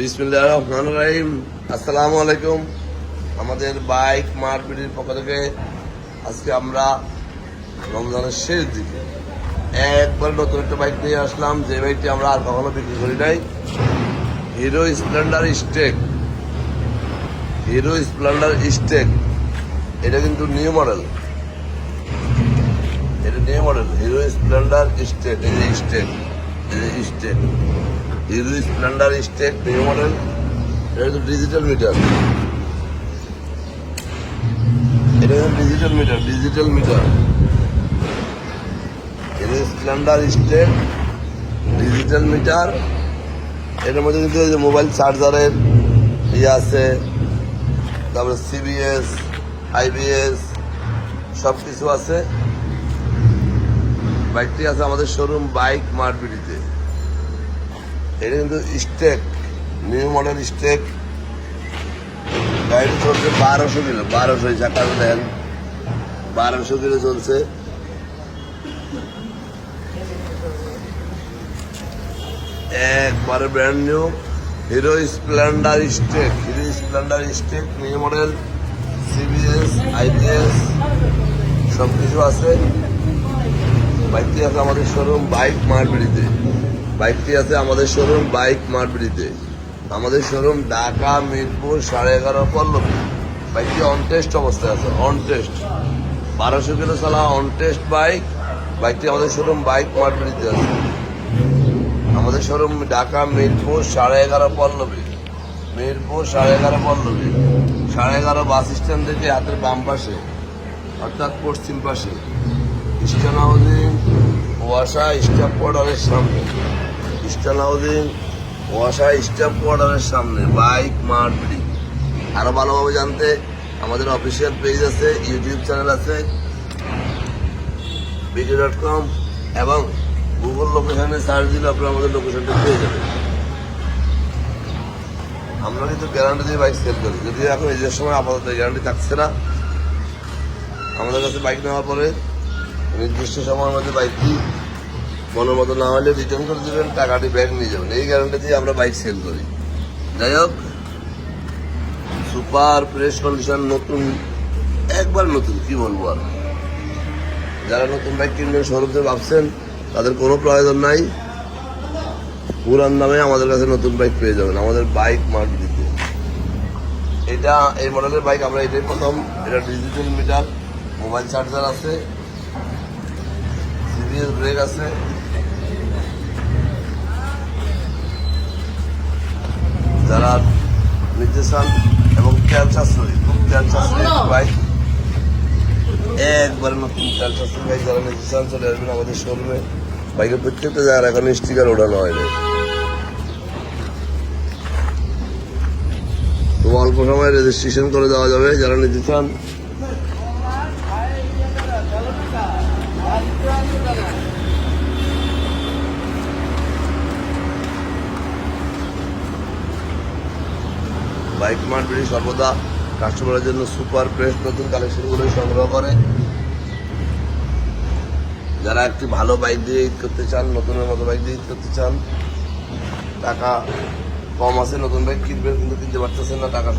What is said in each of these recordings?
বিসমিল্লাহ রহমান রাহিম। আসসালামু আলাইকুম। আমাদের বাইক মারপিটির পক্ষ থেকে আজকে আমরা রমজানের শেষ দিকে একবার নতুন একটা বাইক নিয়ে আসলাম। যে বাইকটি আমরা আর কখনো বিক্রি করি নাই। Hero Splendor Xtec. Hero Splendor Xtec. এটা কিন্তু নিউ মডেল। এটা new model. Hero Splendor Xtec. এই যে স্টেক। স্প্লেন্ডার স্টেক নিউ এটা কিন্তু ডিজিটাল মিটার এটা digital meter digital meter Splendor Xtec digital meter এটার মধ্যে মোবাইল চার্জারের ইয়ে আছে, তারপরে সিবিএস আইবিএস সব কিছু আছে। বাইকটি আছে আমাদের শোরুম বাইক মারপিটিতে। এটা কিন্তু স্টেক নিউ মডেল স্টেক গাড়ি চলছে বারোশো কিলো বারোশো চাকা দেন। বারোশো কিলো চলছে। একবারে brand new Hero Splendor Xtec Hero Splendor Xtec new model CBS IBS সব কিছু আছে। বাইকটি আছে আমাদের শোরুম বাইক মারবিড়িতে বাইকটি আছে আমাদের শোরুম বাইক মারবিড়িতে আমাদের শোরুম ঢাকা, মিরপুর, সাড়ে এগারো, পল্লবী। বাইকটি অন টেস্ট অবস্থায় আছে অন টেস্ট বারোশো কিলো চালা অন টেস্ট বাইক। বাইকটি আমাদের শোরুম বাইক মারবিড়িতে আছে। আমাদের শোরুম ঢাকা, মিরপুর, সাড়ে এগারো, পল্লবী। মিরপুর, সাড়ে এগারো, পল্লবী। সাড়ে এগারো বাস স্ট্যান্ড থেকে হাতের বাম পাশে, অর্থাৎ পশ্চিম পাশে। ইস্টার্ন হাউজিং ওয়াসা স্টাফ কোয়ার্টারের সামনে। ইস্টার্ন হাউজিং ওয়াসা স্টাফ কোয়ার্টারের সামনে বাইক মারপিটি আরও ভালোভাবে জানতে আমাদের অফিসিয়াল পেজ আছে ইউটিউব চ্যানেল আছে বিডি ডট কম এবং গুগল লোকেশনে সার্চ দিলে আপনি আমাদের লোকেশনটা পেয়ে যাবেন। আমরা কিন্তু গ্যারান্টি দিয়ে বাইক সেল করি। যদিও এখন যে সময় আপাতত গ্যারান্টি থাকছে না। আমাদের কাছে বাইক নেওয়ার পরে নির্দিষ্ট সময়ের মধ্যে বাইকটি মনের মতো না হলে রিটার্ন করে দেবেন, টাকাটি ব্যাগ নিয়ে যাবেন। এই গ্যারান্টি দিয়ে আমরা বাইক সেল করি। যাই হোক সুপার ফ্রেশ কন্ডিশন নতুন, একবার নতুন, কি বলব আর? যারা নতুন বাইক কিনবেন শোরুম থেকে ভাবছেন, তাদের কোনো প্রয়োজন নাই। পুরান দামে আমাদের কাছে নতুন বাইক পেয়ে যাবেন, আমাদের বাইক মার্ক দিতে। এটা, এই মডেলের বাইক আমরা এটাই প্রথম, এটা ডিজিটাল মিটার মোবাইল চার্জার আছে। সিবিএস ব্রেক আছে। যারা নিতে চান এবং তেল সাশ্রয়ী খুব তেল একটি বাইক একবারে নতুন তেল সাশ্রয়ী বাইক যারা নিতে চান চলে আসবেন আমাদের শোরুমে বাইকের প্রত্যেকটা জায়গার এখন স্টিকার ওঠানো হয়নি তো অল্প সময় রেজিস্ট্রেশন করে দেওয়া যাবে যারা নিতে চান। বাইক মার্কেটে সর্বদা কাস্টমারের জন্য সুপার ফ্রেশ নতুন কালেকশনগুলো সংগ্রহ করে। যারা একটি ভালো বাইক দিয়ে ঈদ করতে চান, নতুনের মতো বাইক দিয়ে ঈদ করতে চান, টাকা কম আছে, নতুন বাইক কিনবেন কিন্তু কিনতে পারতেছেন না টাকা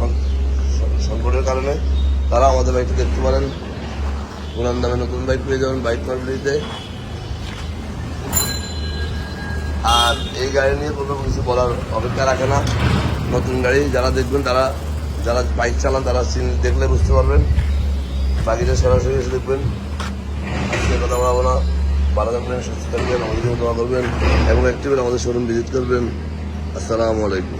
সংকটের কারণে, তারা আমাদের বাইকটি দেখতে পারেন। পুরান দামে নতুন বাইক পেয়ে যাবেন বাইক মার্কেটে আর এই গাড়ি নিয়ে কোনো কিছু বলার অপেক্ষা রাখে না। নতুন গাড়ি যারা দেখবেন, তারা, যারা বাইক চালান, তারা দেখলে বুঝতে পারবেন। বাকিটা সরাসরি এসে দেখবেন। আজকে কথা বলাবো না। ভালো থাকবেন, সুস্থ থাকবেন, আমাদের জন্য দোয়া করবেন এবং একটি আমাদের শোরুম ভিজিট করবেন। আসসালামু আলাইকুম।